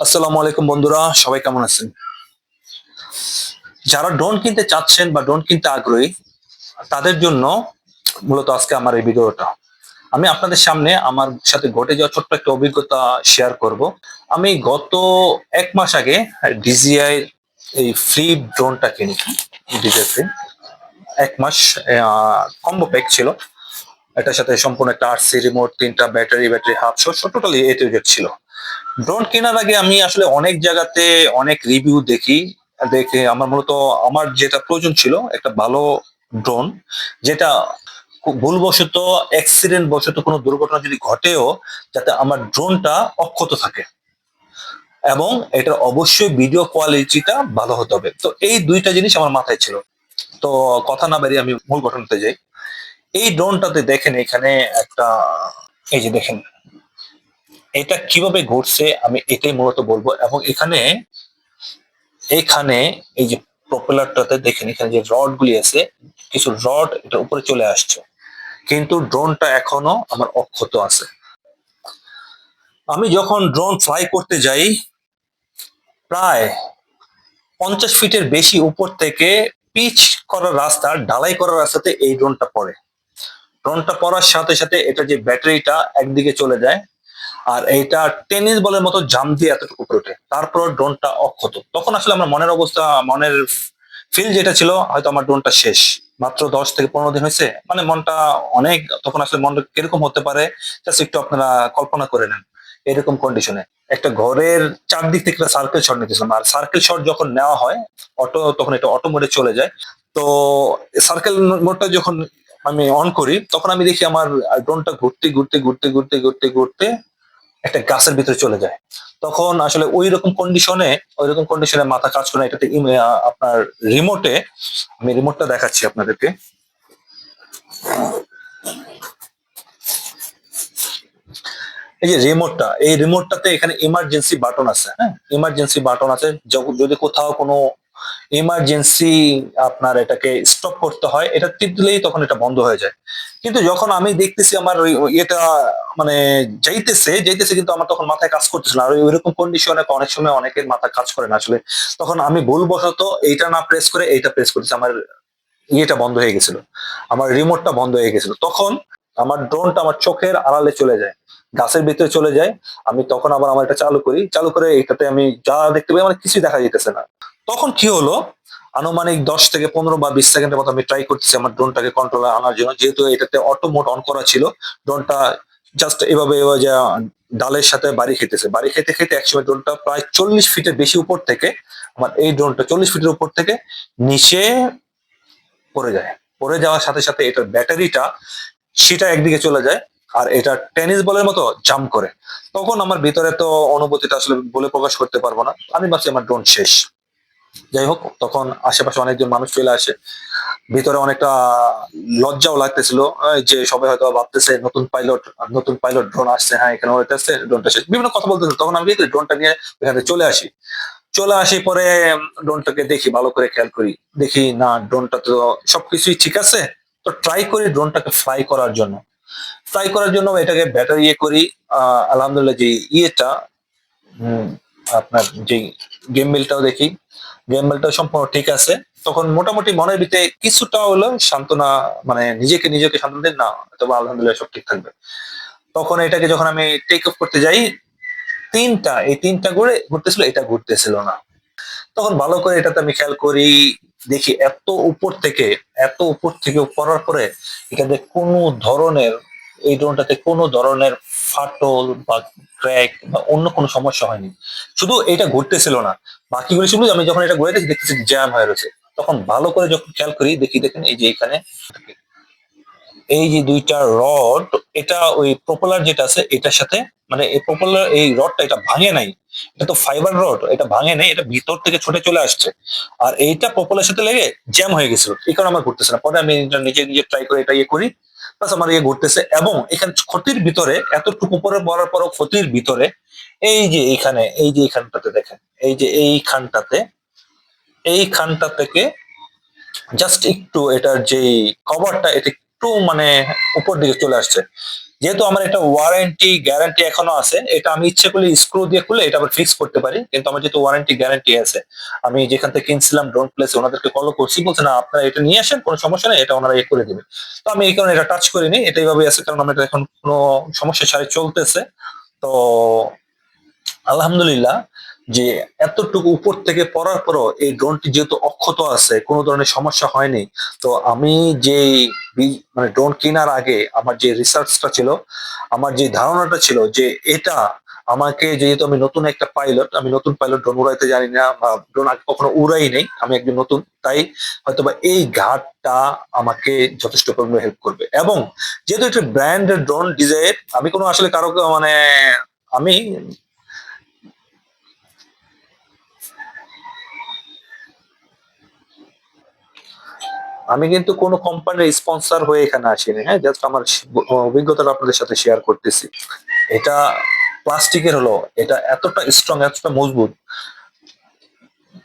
আসসালামু আলাইকুম বন্ধুরা, সবাই কেমন আছেন? যারা ড্রোন কিনতে চাচ্ছেন বা ড্রোন কিনতে আগ্রহী, তাদের জন্য মূলত আজকে আমার এই ভিডিওটা। আমি আপনাদের সামনে আমার সাথে ঘটে যাওয়া ছোট্ট একটা অভিজ্ঞতা শেয়ার করব। আমি গত এক মাস আগে ডিজিআই এই ফ্লিপ ড্রোনটা কিনি। ডিজিআই ফ্লিপ এক মাস কম্বো প্যাক ছিল। এটার সাথে সম্পূর্ণ একটা আরসি রিমোট তিনটা ব্যাটারি ব্যাটারি হাফ সহ টোটালি এ ছিল। ড্রোন কেনার আগে আমি আসলে অনেক জায়গাতে অনেক রিভিউ দেখি, দেখে আমার মূলত আমার যেটা প্রয়োজন ছিল একটা ভালো ড্রোন যেটা ভুলবশত অ্যাক্সিডেন্ট বশত কোনো দুর্ঘটনা যদি ঘটেও, যাতে আমার ড্রোনটা অক্ষত থাকে। এবং এটার অবশ্যই ভিডিও কোয়ালিটিটা ভালো হতে হবে। তো এই দুইটা জিনিস আমার মাথায় ছিল। তো কথা না বেরিয়ে আমি মূল ঘটনাতে যাই। এই ড্রোনটাতে দেখেন এখানে একটা, এই যে দেখেন এটা কীভাবে ঘটছে আমি এটাই মূলত বলব। এবং এখানে এখানে এই যে প্রপেলারটাতে দেখেন, এখানে যে রড গুলি আছে, কিছু রড এটা উপরে চলে আসছে। কিন্তু ড্রোনটা এখনও আমার অক্ষত আছে। আমি যখন ড্রোন ফ্লাই করতে যাই, প্রায় পঞ্চাশ ফিটের বেশি উপর থেকে পিচ করা রাস্তা, ঢালাই করা রাস্তাতে এই ড্রোনটা পড়ে। ড্রোনটা পড়ার সাথে সাথে এটা যে ব্যাটারিটা একদিকে চলে যায় আর এইটা টেনিস বলের মতো জাম দিয়ে এতটুকু উপরে ওঠে। তারপর ড্রোনটা অক্ষত। তখন আসলে আমার মনের অবস্থা, মনের ফিল যেটা ছিল, হয়তো আমার ড্রোনটা শেষ। মাত্র দশ থেকে পনেরো দিন হয়েছে মানে মনটা অনেক, তখন আসলে মনটা কীরকম হতে পারে জাস্ট একটু আপনারা কল্পনা করে নেন, এরকম কন্ডিশনে একটা ঘরের চারদিক থেকে একটা সার্কেল শট নিতেছিলাম, আর সার্কেল শট যখন নেওয়া হয় অটো তখন এটা অটো মোডে চলে যায়। তো সার্কেল মোডটা যখন আমি অন করি, তখন আমি দেখি আমার ড্রোনটা ঘুরতে ঘুরতে ঘুরতে ঘুরতে ঘুরতে ঘুরতে একটা গাছের ভিতরে চলে যায়। তখন আসলে ওই রকম কন্ডিশনে ওই রকম কন্ডিশনে মাথা কাজ করে এটাতে আপনার রিমোটে আমি রিমোটটা দেখাচ্ছি আপনাদেরকে। এই যে রিমোটটা এই রিমোটটাতে এখানে ইমার্জেন্সি বাটন আছে হ্যাঁ? ইমার্জেন্সি বাটন আছে। যদি কোথাও কোনো ইমার্জেন্সি আপনার এটাকে স্টপ করতে হয়, এটা টিপ দিলেই তখন এটা বন্ধ হয়ে যায়। কিন্তু যখন আমি দেখতেছি আমার এটা মানে যাইতেছে যাইতেছে কিন্তু আমার তখন মাথায় কাজ করতেছিল না। আর ওইরকম কন্ডিশনে অনেক সময় অনেকের মাথা কাজ করে না আসলে। তখন আমি ভুলবশত এইটা না প্রেস করে এইটা প্রেস করেছি আমার ইয়েটা বন্ধ হয়ে গেছিল। আমার রিমোটটা বন্ধ হয়ে গেছিল। তখন আমার ড্রোনটা আমার চোখের আড়ালে চলে যায়। গাছের ভিতরে চলে যায়। আমি তখন আবার আমার এটা চালু করি। চালু করে এটাতে আমি যা দেখতে পাই আমার কিছুই দেখা যেতেছে না। তখন কি হলো? আনুমানিক দশ থেকে পনেরো বা বিশ সেকেন্ডের মতো আমি ট্রাই করতেছি আমার ড্রোনটাকে কন্ট্রোলে আনার জন্য। যেহেতু এটাতে অটো মোড অন করা ছিল ড্রোনটা জাস্ট এভাবে এভাবে যা ডালের সাথে বাড়ি খেতেছে। বাড়ি খেতে খেতে একসময় ড্রোনটা প্রায় চল্লিশ ফিটের বেশি উপর থেকে আমার এই ড্রোনটা চল্লিশ ফিটের উপর থেকে নিচে পড়ে যায়। পড়ে যাওয়ার সাথে সাথে এটার ব্যাটারিটা সেটা একদিকে চলে যায় আর এটা টেনিস বলের মতো জাম্প করে। তখন আমার ভিতরে তো অনুভূতিটা আসলে বলে প্রকাশ করতে পারব না। আমি ভাবছি আমার ড্রোন শেষ। যাই হোক তখন আশেপাশে অনেকজন মানুষ চলে আসে। ভিতরে অনেকটা লজ্জাও লাগতেছিল যে সবাই হয়তো ভাবতেছে নতুন পাইলট নতুন পাইলট ড্রোন আসছে হ্যাঁ এখানে হইতেছে ড্রোনটা শেষ বিভিন্ন কথা বলতেছিল তখন আমি ড্রোনটা নিয়ে এখানে চলে আসি। চলে আসি পরে ড্রোনটাকে দেখি ভালো করে খেয়াল করি। দেখি না ড্রোনটা তো সবকিছুই ঠিক আছে। তো ট্রাই করি ড্রোনটাকে ফ্লাই করার জন্য। ফ্লাই করার জন্য এটাকে ব্যাটারি ইয়ে করি। আহ, আলহামদুলিল্লাহ যে ইয়েটা হুম, আপনার যে গেম মিলটাও দেখি। গেম বিলটাও সম্পূর্ণ ঠিক আছে। তখন মোটামুটি মনের ভিতরে কিছুটা হলো সান্ত্বনা মানে নিজেকে নিজেকে সান্ত্বনা না তবে আলহামদুলিল্লাহ সব ঠিক থাকবে। তখন এটাকে যখন আমি টেক অফ করতে যাই, তিনটা, এই তিনটা ঘুরে ঘুরতেছিল, এটা ঘুরতেছিল না। তখন ভালো করে এটাতে আমি খেয়াল করি, দেখি এত উপর থেকে, এত উপর থেকে পড়ার পরে এটাতে কোনো ধরনের, এই ড্রোনটাতে কোনো ধরনের ফাটল বা ক্র্যাক বা অন্য কোনো সমস্যা হয়নি। শুধু এটা ঘুরতেছিল না বাকিগুলো শুধু আমি যখন এটা ঘুরে দেখি দেখতেছি জ্যাম হয়ে রয়েছে। তখন ভালো করে যখন খেয়াল করি, দেখি দেখেন এই যে এখানে এই যে দুইটা রড, এটা ওই প্রপোলার যেটা আছে, এটার সাথে মানে এই প্রপোলার এই রডটা এটা ভাঙে নাই। এটা তো ফাইবার রড এটা ভাঙে নাই, এটা ভিতর থেকে ছুটে চলে আসছে। আর এইটা প্রপোলার সাথে লেগে জ্যাম হয়ে গেছিল, এই কারণে আমার ঘুরতেছে না। পরে আমি নিজে নিজে ট্রাই করে এটা ইয়ে করি প্লাস আমার ইয়ে ঘুরতেছে। এবং এখানে ক্ষতির ভিতরে, এতটুকু উপরে পড়ার পরও ক্ষতির ভিতরে এই যে এইখানে এই যে এইখানটাতে দেখেন, এই যে এইখানটাতে এই খানটা থেকে জাস্ট একটু এটার যে কভারটা এটা একটু মানে উপর দিকে চলে আসছে। যেহেতু আমার এটা ওয়ারেন্টি গ্যারান্টি এখনও আছে, এটা আমি ইচ্ছে করলে স্ক্রু দিয়ে খুলে এটা আবার ফিক্স করতে পারি, কিন্তু আমার যেহেতু ওয়ারেন্টি গ্যারান্টি আছে, আমি যেখান থেকে কিনছিলাম ড্রোন প্লেসে ওনাদেরকে কল করছি, বলছে, না, আপনারা এটা নিয়ে আসেন, কোনো সমস্যা নেই, এটা ওনারা ইয়ে করে দেবে। তো আমি এই কারণে এটা টাচ করিনি, এটা এইভাবে আছে, কারণ আমার এটা এখন কোনো সমস্যা ছাড়াই চলতেছে। তো আলহামদুলিল্লাহ, যে এতটুকু উপর থেকে পড়ার পরও এই ড্রোনটি যেহেতু অক্ষত আছে, কোনো ধরনের সমস্যা হয়নি, তো আমি যে মানে ড্রোন কেনার আগে আমার যে রিসার্চটা ছিল, আমার যে ধারণাটা ছিল যে এটা আমাকে যেহেতু আমি নতুন একটা পাইলট আমি নতুন পাইলট ড্রোন উড়াইতে জানি না বা ড্রোন আগে কখনো উড়াই নেই আমি একজন নতুন, তাই হয়তোবা এই ঘাটটা আমাকে যথেষ্ট পরিমাণে হেল্প করবে। এবং যেহেতু একটা ব্র্যান্ডের ড্রোন ডিজাইন আমি কোনো আসলে কারও মানে আমি আমি কিন্তু কোনো কোম্পানির স্পন্সর হয়ে এখানে আসিনি হ্যাঁ? জাস্ট আমার অভিজ্ঞতাটা আপনাদের সাথে শেয়ার করতেছি। এটা প্লাস্টিকের হলো, এটা এতটা স্ট্রং এতটা মজবুত।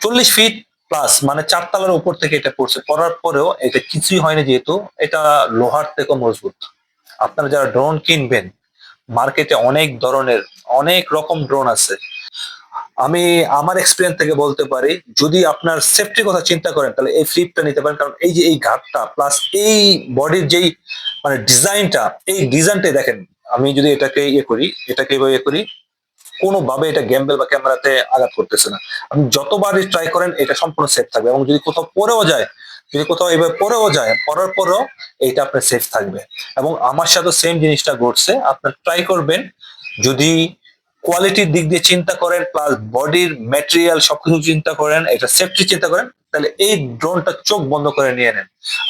চল্লিশ ফিট প্লাস মানে চারতলার উপর থেকে এটা পড়ছে। পড়ার পরেও এটা কিছুই হয়নি যেহেতু, এটা লোহার থেকে মজবুত। আপনারা যারা ড্রোন কিনবেন মার্কেটে অনেক ধরনের, অনেক রকম ড্রোন আছে। আমি আমার এক্সপিরিয়েন্স থেকে বলতে পারি, যদি আপনার সেফটির কথা চিন্তা করেন, তাহলে এই ফ্লিপটা নিতে পারেন। কারণ এই যে এই ঘাটটা প্লাস এই বডির যেই মানে ডিজাইনটা এই ডিজাইনটাই দেখেন, আমি যদি এটাকে ইয়ে করি, এটাকে এভাবে ইয়ে করি, কোনোভাবে এটা গ্যাম্বেল বা ক্যামেরাতে আঘাত করতেছে না। আপনি যতবারই ট্রাই করেন, এটা সম্পূর্ণ সেফ থাকবে। এবং যদি কোথাও পরেও যায়, যদি কোথাও এভাবে পরেও যায়, পরার পরেও এইটা আপনার সেফ থাকবে। এবং আমার সাথে সেম জিনিসটা ঘটছে, আপনার ট্রাই করবেন, যদি কোয়ালিটির দিক দিয়ে চিন্তা করেন প্লাস বডির ম্যাটেরিয়াল সবকিছু চিন্তা করেন, এটা সেফটি চিন্তা করেন, তাহলে এই ড্রোনটা চোখ বন্ধ করে নিয়ে নেন।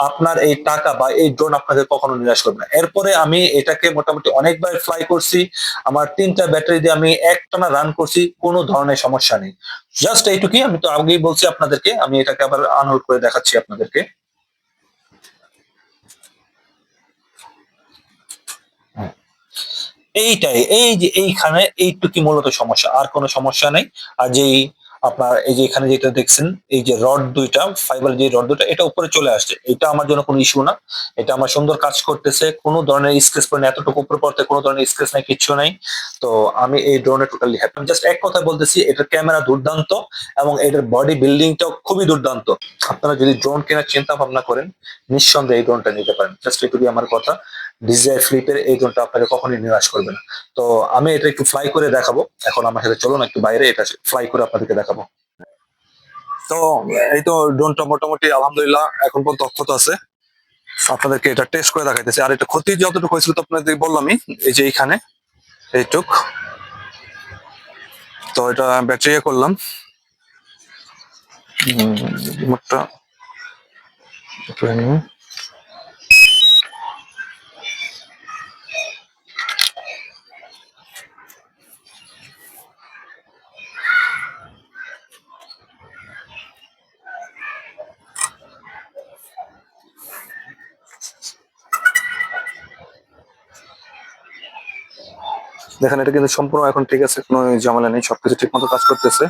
আপনার এই টাকা বা এই ড্রোন আপনাকে কখনো নিরাশ করবে না। এরপরে আমি এটাকে মোটামুটি অনেকবার ফ্লাই করছি, আমার তিনটা ব্যাটারি দিয়ে আমি একটানা রান করছি, কোনো ধরনের সমস্যা নেই। জাস্ট এইটুকুই, আমি তো আগেই বলছি আপনাদেরকে, আমি এটাকে আবার আনহোল্ড করে দেখাচ্ছি আপনাদেরকে। এইটাই, এই যে এইখানে এইটুকি মূলত সমস্যা, আর কোনো সমস্যা নেই। আর যেই আপনার, এই যে এখানে যেটা দেখছেন, এই যে রড দুইটা ফাইবার যে রড দুইটা, এটা উপরে চলে আসছে। এটা আমার জন্য কোনো ইস্যু না। এটা আমার সুন্দর কাজ করতেছে। কোনো ধরনের স্কেচ পড়ে এতটুকু উপরে পড়তে কোনো ধরনের স্কেচ নাই, কিচ্ছু নাই। তো আমি এই ড্রোনে টোটালি হ্যাপি জাস্ট এক কথা বলতেছি, এটার ক্যামেরা দুর্দান্ত এবং এটার বডি বিল্ডিংটাও খুবই দুর্দান্ত। আপনারা যদি ড্রোন কেনার চিন্তা ভাবনা করেন, নিঃসন্দেহে এই ড্রোনটা নিতে পারেন। জাস্ট এটুকুই আমার কথা। ডিজাই ফ্লিপের এই ড্রোনটা আপনাকে কখনোই নিরাশ করবে না। তো আমি এটা একটু ফ্লাই করে দেখাবো। এখন আমার সাথে চলুন একটু বাইরে এটা ফ্লাই করে আপনাদেরকে দেখাবো। তো এই তো ড্রোনটা মোটামুটি আলহামদুলিল্লাহ এখন পর্যন্ত অক্ষত আছে। আপনাদেরকে এটা টেস্ট করে দেখাইতেছি। আর এটা ক্ষতি যতটুকু হয়েছিল তো আপনাদের বললামই এই যে এইখানে এইটুক। তো এটা ব্যাটারি করলাম। উম, দেখেন, এটা কিন্তু সম্পূর্ণ এখন ঠিক আছে, কোনো ঝামেলা নেই, সবকিছু ঠিক মতো কাজ করতেছে।